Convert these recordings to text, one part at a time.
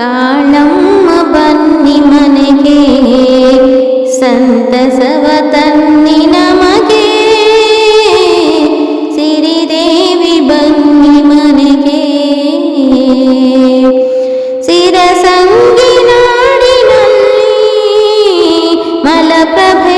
ಕಾಳಮ್ಮ ಬನ್ನಿ ಮನೆಗೆ ಸಂತಸವ ತನ್ನಿ ನಮಗೆ. ಸಿರಿದೇವಿ ಬನ್ನಿ ಮನೆಗೆ ಸಿರಸಂಗಿ ನಾಡಿನಲ್ಲಿ ಮಲಪ್ರಭ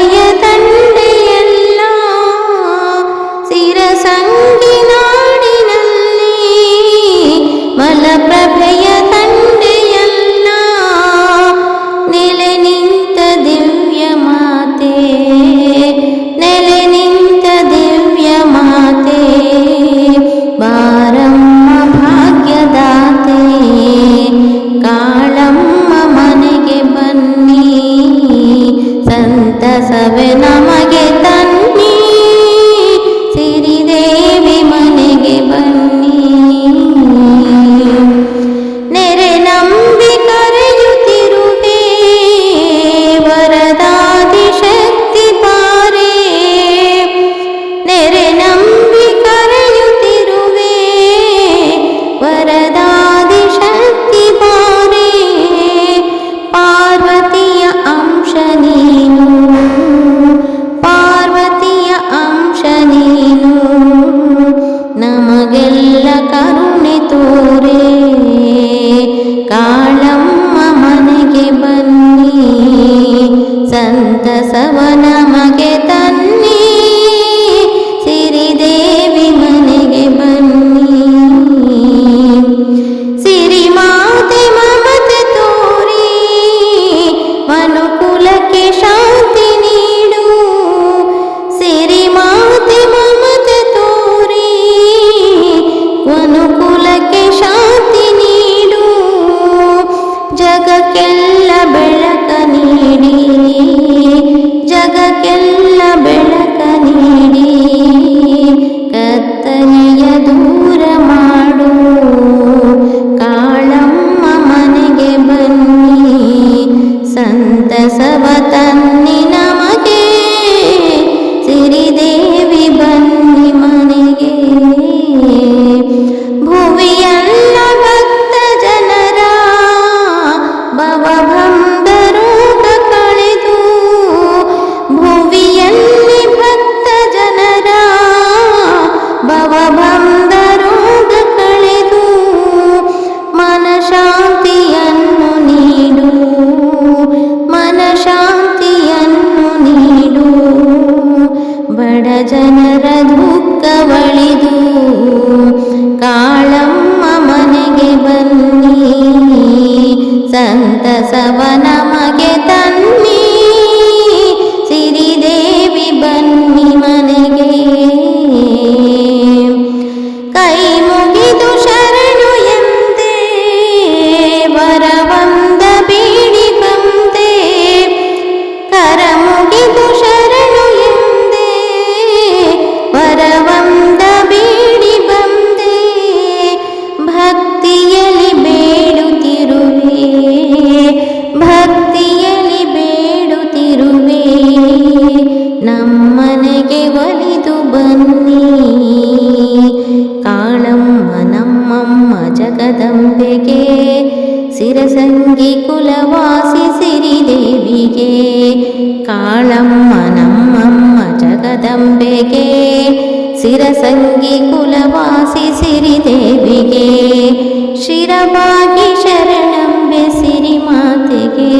ಸಂತಸವ ನಮಗೆ ತ ಜನರ ದುಃಖವಳಿದು ಕಾಳಮ್ಮ ಮನೆಗೆ ಬನ್ನಿ ಸಂತಸವ ನಮಗೆ ತನ್ನ ದೇವಿಗೆ ಕಾಳಮ್ಮ ಜಗದಂಬೆಗೆ ಸಿರಸಂಗಿ ಕುಲವಾಸಿ ಸಿರಿದೇವಿಗೆ ಶಿರಬಾಗಿ ಶರಣಂಬೆ ಸಿರಿಮಾತೆಗೆ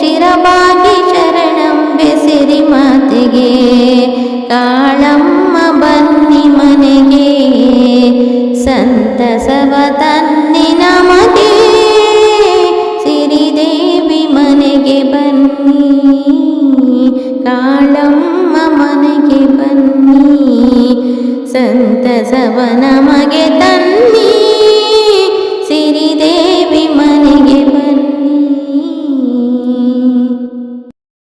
ಶಿರಬಾಗಿ ಶರಣಂಬೆ ಸಿರಿಮಾತೆಗೆ ಕಾಳಮ್ಮ ಮನೆಗೆ ಬನ್ನಿ ಸಂತಸವನ ಮಗೆ ತನ್ನಿ ಸಿರಿದೇವಿ ಮನೆಗೆ ಬನ್ನಿ